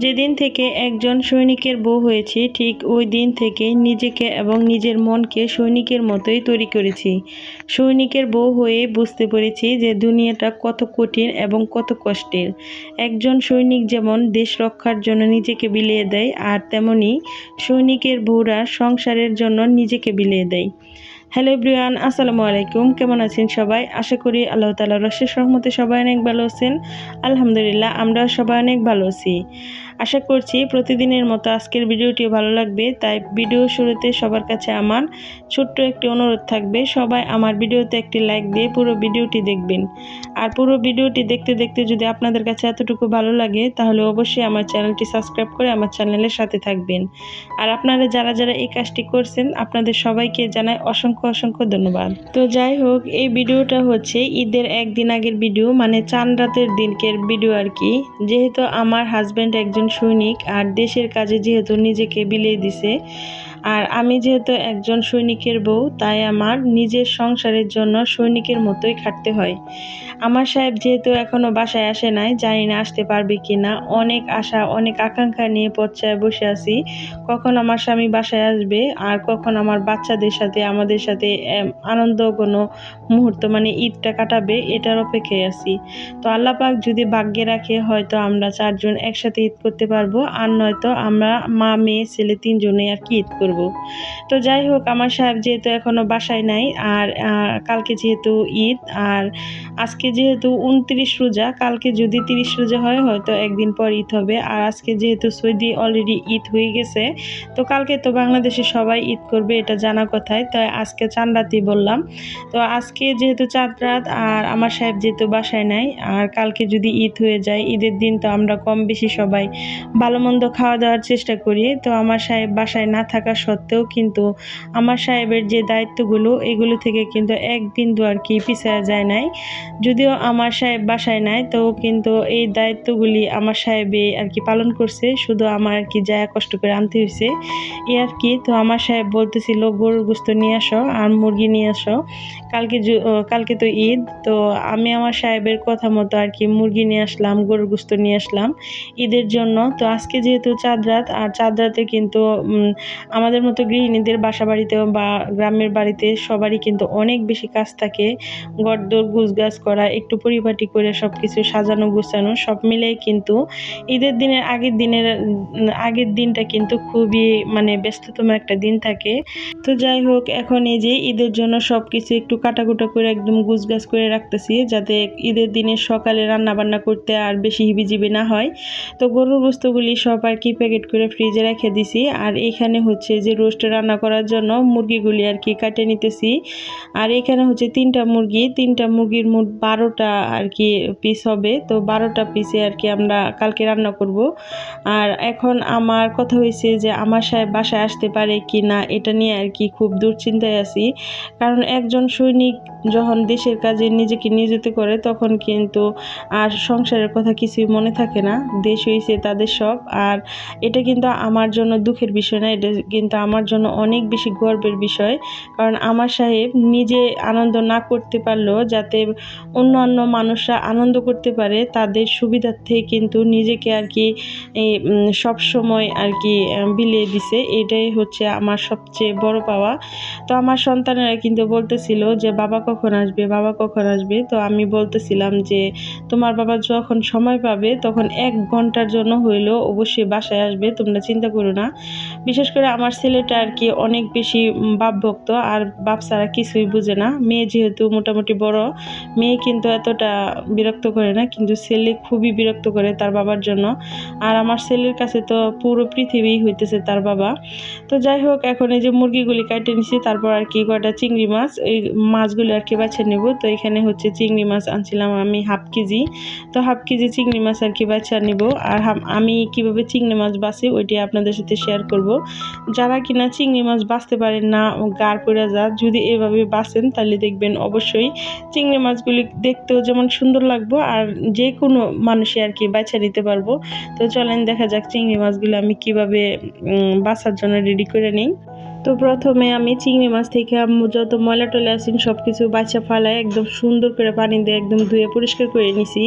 যেদিন থেকে একজন সৈনিকের বউ হয়েছি, ঠিক ওই দিন থেকে নিজেকে এবং নিজের মনকে সৈনিকের মতোই তৈরি করেছি। সৈনিকের বউ হয়ে বুঝতে পেরেছি যে দুনিয়াটা কত কঠিন এবং কত কষ্টের। একজন সৈনিক যেমন দেশ রক্ষার জন্য নিজেকে বিলিয়ে দেয়, আর তেমনি সৈনিকের বউরা সংসারের জন্য নিজেকে বিলিয়ে দেয়। হ্যালো ব্রিয়ান আসসালামু আলাইকুম। কেমন আছেন সবাই? আশা করি আল্লাহ তালা রশের সহমতে সবাই অনেক ভালো আছেন। আলহামদুলিল্লাহ আমরা সবাই অনেক ভালো আছি। আশা করছি প্রতিদিনের মতো আজকের ভিডিওটি ভালো লাগবে। তাই ভিডিও শুরুতে সবার কাছে আমার ছোট্ট একটি অনুরোধ থাকবে, সবাই আমার ভিডিওতে একটি লাইক দিয়ে পুরো ভিডিওটি দেখবেন। আর পুরো ভিডিওটি দেখতে দেখতে যদি আপনাদের কাছে এতটুকু ভালো লাগে, তাহলে অবশ্যই আমার চ্যানেলটি সাবস্ক্রাইব করে আমার চ্যানেলের সাথে থাকবেন। আর আপনারা যারা যারা এই কাজটি করছেন, আপনাদের সবাইকে জানাই অসংখ্য অসংখ্য ধন্যবাদ। তো যাই হোক, এই ভিডিওটা হচ্ছে ঈদের একদিন আগের ভিডিও মানে চান রাতের দিনকের ভিডিও আর কি। যেহেতু আমার হাজব্যান্ড একজন সৈনিক আর দেশের কাজে যেহেতু নিজেকে বিলিয়ে দিছে আর আমি যেহেতু একজন সৈনিকের বউ, তাই আমার নিজের সংসারের জন্য সৈনিকের মতোই খাটতে হয়। আমার সাহেব যেহেতু এখনও বাসায় আসে নাই, জানি না আসতে পারবে কি না অনেক আশা, অনেক আকাঙ্ক্ষা নিয়ে পর্যায়ে বসে আছি। কখন আমার স্বামী বাসায় আসবে আর কখন আমার বাচ্চাদের সাথে, আমাদের সাথে আনন্দ কোনো মুহূর্ত মানে ঈদটা কাটাবে, এটার অপেক্ষায় আছি। তো আল্লাপাক যদি ভাগ্যে রাখে, হয়তো আমরা চারজন একসাথে ঈদ করতে পারব। আর নয়তো আমরা মা, মেয়ে, ছেলে তিনজনে আর কি ঈদ করব। তো যাই হোক, আমার সাহেব যেহেতু এখনও বাসায় নাই, আর কালকে যেহেতু ঈদ, আর আজকে যেহেতু উনত্রিশ রোজা, কালকে যদি তিরিশ রোজা হয়, হয়তো একদিন পর ঈদ হবে। আর আজকে যেহেতু সৌদি অলরেডি ঈদ হয়ে গেছে, তো কালকে তো বাংলাদেশে সবাই ঈদ করবে, এটা জানা কথাই। তাই আজকে চান রাতই বললাম। তো আজকে যেহেতু চাঁদ রাত, আর আমার সাহেব যেহেতু বাসায় নাই, আর কালকে যদি ঈদ হয়ে যায়, ঈদের দিন তো আমরা কম বেশি সবাই ভালো মন্দ খাওয়া দাওয়ার চেষ্টা করি। তো আমার সাহেব বাসায় না থাকা সত্ত্বেও কিন্তু আমার সাহেবের যে দায়িত্বগুলো, এগুলো থেকে কিন্তু এক বিন্দু আর কি পিছায়া যায় নাই। যদিও আমার সাহেব বাসায় নাই, তো কিন্তু এই দায়িত্বগুলি আমার সাহেবে আর কি পালন করছে। শুধু আমার আর কি যায় কষ্ট করে আনতে হয়েছে এ আর কি, তো আমার সাহেব বলতেছিল, গরুর গোস্ত নিয়ে আসো আর মুরগি নিয়ে আসো। কালকে কালকে তো ঈদ, তো আমি আমার সাহেবের কথা মতো আর কি মুরগি নিয়ে আসলাম, গরুর গোস্ত নিয়ে আসলাম ঈদের জন্য। তো আজকে যেহেতু চাঁদ রাত, আর চাঁদ রাতে কিন্তু আমাদের মতো গৃহিণীদের বাসা বাড়িতেও বা গ্রামের বাড়িতে সবারই কিন্তু অনেক বেশি কাজ থাকে। গড়দর গুছগাছ করা, একটু পরিপাটি করে সব কিছু সাজানো, গুছানো, সব মিলেই কিন্তু ঈদের দিনের আগের দিনের, আগের দিনটা কিন্তু খুবই মানে ব্যস্ততম একটা দিন থাকে। তো যাই হোক, এখন এই যে ঈদের জন্য সব কিছু একটু কাটাকুটা করে একদম গুছগাছ করে রাখতেছি যাতে ঈদের দিনে সকালে রান্না বান্না করতে আর বেশি হিবিজিবি না হয়। তো গরুর বস্তুগুলি সব আর কি প্যাকেট করে ফ্রিজে রেখে দিছি। আর এখানে হচ্ছে যে রোস্ট রান্না করার জন্য মুরগিগুলি আর কি কাটে নিতেছি। আর এখানে হচ্ছে তিনটা মুরগি, তিনটা মুরগির মোট বারোটা আর কি পিস হবে। তো বারোটা পিসে আর কি আমরা কালকে রান্না করব। আর এখন আমার কথা হয়েছে যে আমার সাহেব বাসায় আসতে পারে কি না, এটা নিয়ে আর কি খুব দুশ্চিন্তায় আছি। কারণ একজন সৈনিক যখন দেশের কাজে নিজেকে নিয়োজিত করে, তখন কিন্তু আর সংসারের কথা কিছুই মনে থাকে না। দেশ হয়েছে তাদের সব। আর এটা কিন্তু আমার জন্য দুঃখের বিষয় না, এটা কিন্তু আমার জন্য অনেক বেশি গর্বের বিষয়। কারণ আমার সাহেব নিজে আনন্দ না করতে পারলেও যাতে অন্যান্য মানুষরা আনন্দ করতে পারে, তাদের সুবিধার্থে কিন্তু নিজেকে আর কি সব সময় আর কি বিলিয়ে দিছে। এটাই হচ্ছে আমার সবচেয়ে বড় পাওয়া। তো আমার সন্তানেরা কিন্তু বলতেছিল যে, বাবা কখন আসবে? বাবা কখন আসবে? তো আমি বলতেছিলাম যে, তোমার বাবা যখন সময় পাবে, তখন এক ঘণ্টার জন্য হইলেও অবশ্যই বাসায় আসবে। তোমরা চিন্তা করো না। বিশেষ করে আমার ছেলেটা আর কি অনেক বেশি বাপভক্ত, আর বাপ ছাড়া কিছুই বুঝে না। মেয়ে যেহেতু মোটামুটি বড়, মেয়ে কিন্তু এতটা বিরক্ত করে না, কিন্তু ছেলে খুবই বিরক্ত করে তার বাবার জন্য। আর আমার ছেলের কাছে তো পুরো পৃথিবী হইতেছে তার বাবা। তো যাই হোক, এখন এই যে মুরগিগুলি কাটে নিছি, তারপর আর কি কয়টা চিংড়ি মাছ, এই মাছগুলি আর কি বাছে নেব। তো এখানে হচ্ছে চিংড়ি মাছ আনছিলাম আমি হাফ কেজি। তো হাফ কেজি চিংড়ি মাছ আর কি বাছা নিব। আর আমি কীভাবে চিংড়ি মাছ বাছি, ওইটি আপনাদের সাথে শেয়ার করব। যারা কিনা চিংড়ি মাছ বাঁচতে পারেন না গার পড়ে যা যদি এভাবে বাঁচেন তাহলে দেখবেন অবশ্যই চিংড়ি মাছগুলি দেখতেও যেমন সুন্দর লাগবো আর যে কোনো মানুষই আর কি বাছা নিতে পারব। তো চলেন দেখা যাক চিংড়ি মাছগুলো আমি কীভাবে বাছার জন্য রেডি করে নিই। তো প্রথমে আমি চিংড়ি মাছ থেকে যত ময়লা টলে আসেন সব কিছু বাচ্চা ফালায় একদম সুন্দর করে পানি দিয়ে একদম ধুয়ে পরিষ্কার করে নিছি।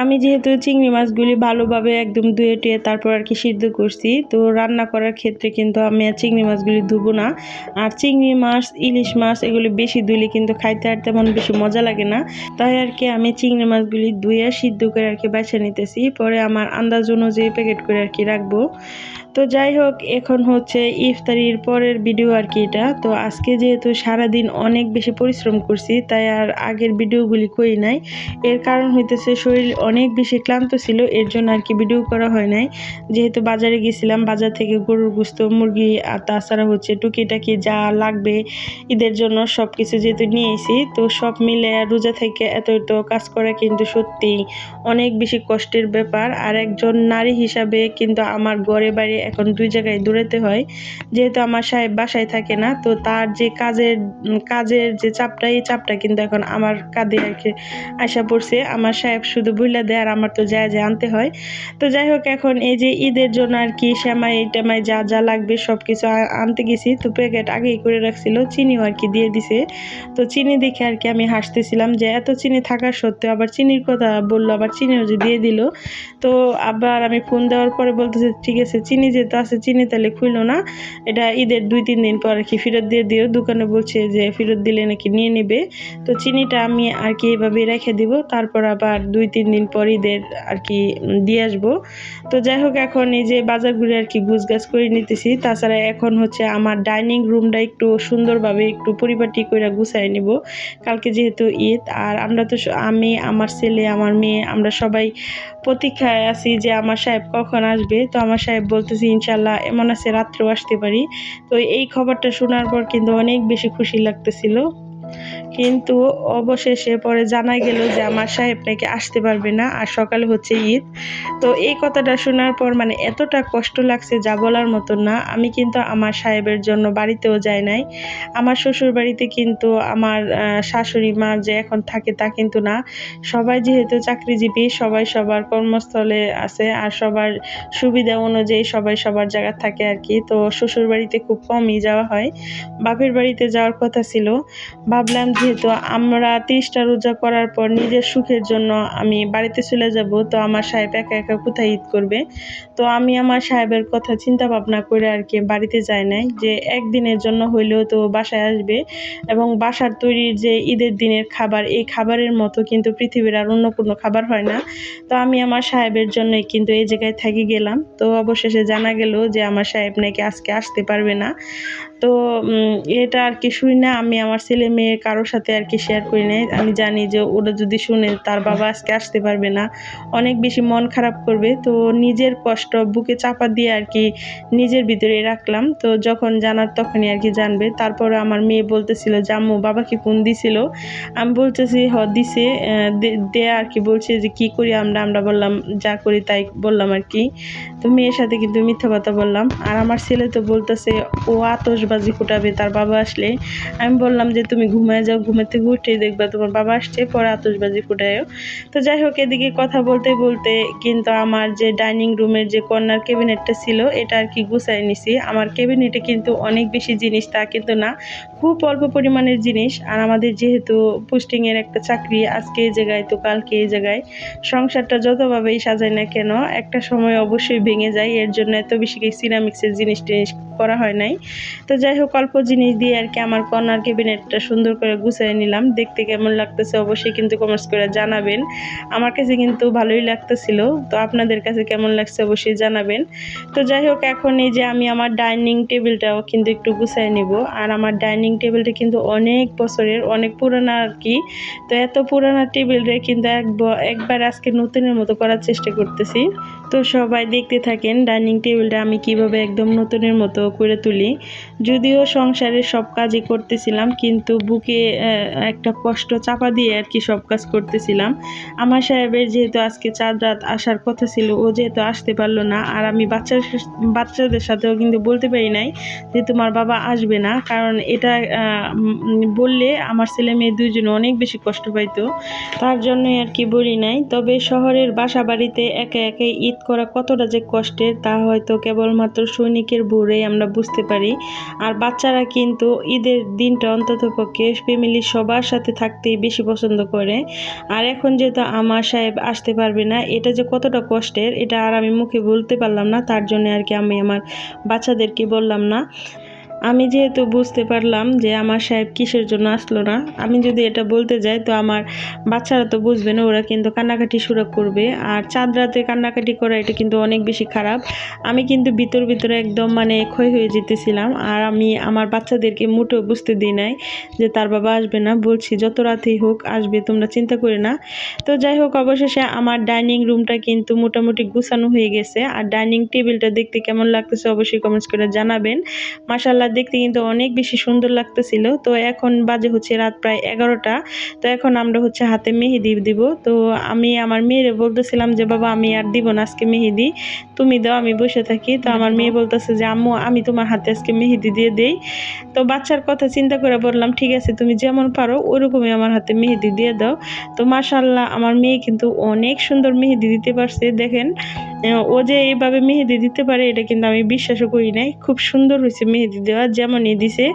আমি যেহেতু চিংড়ি মাছগুলি ভালোভাবে একদম ধুয়ে টুয়ে তারপর আর কি সিদ্ধ করছি, তো রান্না করার ক্ষেত্রে কিন্তু আমি আর চিংড়ি মাছগুলি ধুবো না। আর চিংড়ি মাছ, ইলিশ মাছ এগুলি বেশি ধুলে কিন্তু খাইতে আর তেমন বেশি মজা লাগে না। তাই আর কি আমি চিংড়ি মাছগুলি ধুয়ে সিদ্ধ করে আর কি বেছে নিতেছি, পরে আমার আন্দাজ অনুযায়ী প্যাকেট করে আর কি রাখব। তো যাই হোক, এখন হচ্ছে ইফতারির পরের ভিডিও আর কি এটা। তো আজকে যেহেতু সারাদিন অনেক বেশি পরিশ্রম করছি, তাই আর আগের ভিডিওগুলি করি নাই। এর কারণ হইতেছে শরীর অনেক বেশি ক্লান্ত ছিল, এর জন্য আর কি ভিডিও করা হয় নাই। যেহেতু বাজারে গেছিলাম, বাজার থেকে গরুর গুস্ত, মুরগি আর তাছাড়া হচ্ছে টুকিটাকি যা লাগবে, ঈদের জন্য সব কিছু যেহেতু নিয়েছি তো সব মিলে রোজা থেকে এত এত কাজ করা কিন্তু সত্যি অনেক বেশি কষ্টের ব্যাপার। আর একজন নারী হিসাবে কিন্তু আমার ঘরে বাড়ি এখন দুই জায়গায় দৌড়াতে হয়। যেহেতু আমার সাহেব বাসায় থাকে না, তো তার যে কাজের কাজের যে চাপটা, এই চাপটা কিন্তু এখন আমার কাঁধে আসা পড়ছে। আমার সাহেব শুধু বুইলা দেয় আর আমার তো যা যা আনতে হয়। তো যাই হোক, এখন এই যে ঈদের জন্য আর কি শ্যামাই টামাই যা যা লাগবে সব কিছু আনতে গেছি। তো প্যাকেট আগেই করে রাখছিল, চিনিও আর কি দিয়ে দিছে। তো চিনি দেখে আর কি আমি হাসতেছিলাম যে এত চিনি থাকার সত্ত্বেও আবার চিনির কথা বলল, আবার চিনিও যে দিয়ে দিল। তো আবার আমি ফোন দেওয়ার পরে বলতেছে, ঠিক আছে, চিনি যেহেতু আছে, চিনি তাহলে খুললো না। এটা ঈদের দুই, তিন দিন পর আর কি ফেরত দিয়ে দিও। দোকানে বলছে যে ফেরত দিলে নাকি নিয়ে নেবে। তো চিনিটা আমি আর কি এভাবে রেখে দিব। তারপর আবার দুই, তিন দিন পর ঈদের আর কি দিয়ে আসব। তো যাই হোক, এখন এই যে বাজারগুলো আর কি গুছগাছ করে নিতেছি। তাছাড়া এখন হচ্ছে আমার ডাইনিং রুমটা একটু সুন্দরভাবে একটু পরিপাটি করে গুছাই নিব। কালকে যেহেতু ঈদ, আর আমরা তো আমি, আমার ছেলে, আমার মেয়ে, আমরা সবাই প্রতীক্ষায় আছি যে আমার সাহেব কখন আসবে। তো আমার সাহেব বলতেছি ইনশাল্লাহ এমন আছে রাত্রেও আসতে পারি। তো এই খবরটা শোনার পর কিন্তু অনেক বেশি খুশি লাগতেছিল। কিন্তু অবশেষে পরে জানা গেল যে আমার সাহেব নাকি আসতে পারবে না, আর সকাল হচ্ছে ঈদ। তো এই কথাটা শোনার পর মানে এতটা কষ্ট লাগছে যা বলার মতো না। আমি কিন্তু আমার সাহেবের জন্য বাড়িতেও যাই নাই। আমার শ্বশুর বাড়িতে কিন্তু আমার শাশুড়ি মা যে এখন থাকে তা কিন্তু না। সবাই যেহেতু চাকরিজীবী, সবাই সবার কর্মস্থলে আছে, আর সবার সুবিধা অনুযায়ী সবাই সবার জায়গা থাকে আর কি। তো শ্বশুর বাড়িতে খুব কমই যাওয়া হয়। বাপের বাড়িতে যাওয়ার কথা ছিল। ভাবলাম যেহেতু আমরা তিরিশটা রোজা করার পর নিজের সুখের জন্য আমি বাড়িতে চলে যাব, তো আমার সাহেব একা একা কোথায় ঈদ করবে? তো আমি আমার সাহেবের কথা চিন্তা ভাবনা করে আর কি বাড়িতে যাই নাই, যে একদিনের জন্য হইলেও তো বাসায় আসবে এবং বাসার তৈরির যে ঈদের দিনের খাবার, এই খাবারের মতো কিন্তু পৃথিবীর আর অন্য কোনো খাবার হয় না। তো আমি আমার সাহেবের জন্যই কিন্তু এই জায়গায় থাকি গেলাম। তো অবশেষে জানা গেল যে আমার সাহেব নাকি আজকে আসতে পারবে না। তো এটা আর কি শুনি না, আমি আমার ছেলে মেয়ে কারোর সাথে আর কি শেয়ার করি নাই। আমি জানি যে ওরা যদি শুনে তার বাবা আজকে আসতে পারবে না, অনেক বেশি মন খারাপ করবে। তো নিজের কষ্ট বুকে চাপা দিয়ে আর কি নিজের ভিতরে রাখলাম। তো যখন জানার তখনই আর কি জানবে। তারপরে আমার মেয়ে বলতেছিল জাম্মু বাবাকে কোন দিছিল? আমি বলতেছি, হ, দিছে। দেয়া আর কি বলছে যে, কি করি আমরা? আমরা বললাম, যা করি তাই বললাম আর কি। তো মেয়ের সাথে কিন্তু মিথ্যা কথা বললাম। আর আমার ছেলে তো বলতেছে, ও আতসবাজি ফুটাবে, তার বাবা আসলে আমি বললাম যে তুমি ঘুমায় যাও, ঘুমের থেকে দেখবা তোমার বাবা আসছে, পরে আতসবাজি ফুটায়ও। তো যাই হোক, এদিকে কথা বলতে বলতে কিন্তু আমার যে ডাইনিং রুমের যে কর্নার ক্যাবিনেটটা ছিল, এটা আর কি গুছাই নিছি। আমার ক্যাবিনেটে কিন্তু অনেক বেশি জিনিস তা কিন্তু না। খুব অল্প পরিমাণের জিনিস, আর আমাদের যেহেতু পোস্টিংয়ের একটা চাকরি আজকে এই জায়গায়, তো কালকে এই জায়গায়, সংসারটা যতভাবেই সাজায় না কেন, একটা সময় অবশ্যই ভেঙে যায়, এর জন্য এত বেশি সিরামিক্সের জিনিস টিনিস করা হয় নাই। তো যাই হোক, অল্প জিনিস দিয়ে আর কি আমার কর্নার ক্যাবিনেটটা সুন্দর করে গুছিয়ে নিলাম। দেখতে কেমন লাগতেছে অবশ্যই কিন্তু কমেন্টস করে জানাবেন। আমার কাছে কিন্তু ভালোই লাগতেছিল, তো আপনাদের কাছে কেমন লাগছে অবশ্যই জানাবেন। তো যাই হোক, এখন এই যে আমি আমার ডাইনিং টেবিলটাও কিন্তু একটু গুছিয়ে নিব, আর আমার ডাইনিং টেবিলটা কিন্তু অনেক বছরের, অনেক পুরানা আর কি। তো এত পুরানা টেবিলটা কিন্তু একবার আজকে নতুনের মতো করার চেষ্টা করতেছি। তো সবাই দেখতে থাকেন ডাইনিং টেবিলটা আমি কীভাবে একদম নতুনের মতো করে তুলি। যদিও সংসারের সব কাজই করতেছিলাম, কিন্তু বুকে একটা কষ্ট চাপা দিয়ে আর কি সব কাজ করতেছিলাম। আমার সাহেবের যেহেতু আজকে চাঁদ রাত আসার কথা ছিল, ও যেহেতু আসতে পারল না, আর আমি বাচ্চার বাচ্চাদের সাথেও কিন্তু বলতে পারি নাই যে তোমার বাবা আসবে না, কারণ এটা আহ, বললে আমার ছেলে মেয়ে দুইজনে অনেক বেশি কষ্ট পাইতো। তার জন্যই আর কি বলি নাই। তবে শহরের বাসা বাড়িতে একে একে ঈদ করা কতটা যে কষ্টের তা হয়তো কেবলমাত্র সৈনিকের ভোরেই আমরা বুঝতে পারি। আর বাচ্চারা কিন্তু ঈদের দিনটা অন্তত পক্ষে ফ্যামিলির সবার সাথে থাকতেই বেশি পছন্দ করে। আর এখন যেহেতু আমার সাহেব আসতে পারবে না এটা যে কতটা কষ্টের এটা আর আমি মুখে বলতে পারলাম না। তার জন্য আর কি আমি আমার বাচ্চাদেরকে বললাম না। আমি যেহেতু বুঝতে পারলাম যে আমার সাহেব কিসের জন্য আসলো না, আমি যদি এটা বলতে যাই তো আমার বাচ্চারা তো বুঝবে না, ওরা কিন্তু কান্নাকাটি শুরু করবে। আর চাঁদ রাতে কান্নাকাটি করা এটা কিন্তু অনেক বেশি খারাপ। আমি কিন্তু ভিতর ভিতরে একদম মানে ক্ষয় হয়ে যেতেছিলাম আর আমি আমার বাচ্চাদেরকে মোটেও বুঝতে দিই নাই যে তার বাবা আসবে না। বলছি, যত রাতেই হোক আসবে, তোমরা চিন্তা করে না। তো যাই হোক, অবশেষে আমার ডাইনিং রুমটা কিন্তু মোটামুটি গুছানো হয়ে গেছে। আর ডাইনিং টেবিলটা দেখতে কেমন লাগতেছে অবশ্যই কমেন্টস করে জানাবেন। মাসাল্লাহ দেখতে কিন্তু অনেক বেশি সুন্দর লাগতেছিল। তো এখন বাজে হচ্ছে রাত প্রায় এগারোটা। তো এখন আমরা হচ্ছে হাতে মেহেদি দিব। তো আমি আমার মেয়েরে বলতেছিলাম যে, বাবা, আমি আর দিব না আজকে মেহেদি। তুমি দাও, আমি বসে থাকি। তো আমার মেয়ে বলতেছে যে, আম্মু, আমি তোমার হাতে আজকে মেহেদি দিয়ে দেই। তো বাচ্চার কথা চিন্তা করে বললাম, ঠিক আছে, তুমি যেমন পারো, ওরকমই আমার হাতে মেহেদি দিয়ে দাও। তো মাশাল্লাহ আমার মেয়ে কিন্তু অনেক সুন্দর মেহেদি দিতে পারছে। দেখেন ও যে এইভাবে মেহেদি দিতে পারে, এটা কিন্তু আমি বিশ্বাসও করি নাই। খুব সুন্দর হয়েছে মেহেদি দেওয়া যেমনই দিছে,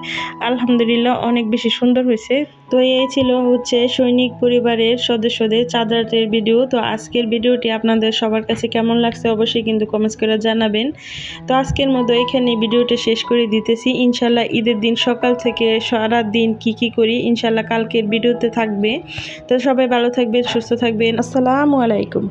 আলহামদুলিল্লাহ অনেক বেশি সুন্দর হয়েছে। তো এই ছিল হচ্ছে সৈনিক পরিবারের সদস্যদের চাঁদরাতের ভিডিও। তো আজকের ভিডিওটি আপনাদের সবার কাছে কেমন লাগছে অবশ্যই কিন্তু কমেন্টস করে জানাবেন। তো আজকের মতো এখানে ভিডিওটা শেষ করে দিতেছি। ইনশাল্লাহ ঈদের দিন সকাল থেকে সারা দিন কি কি করি, ইনশাল্লাহ কালকের ভিডিওতে থাকবে। তো সবাই ভালো থাকবেন, সুস্থ থাকবেন। আসসালামু আলাইকুম।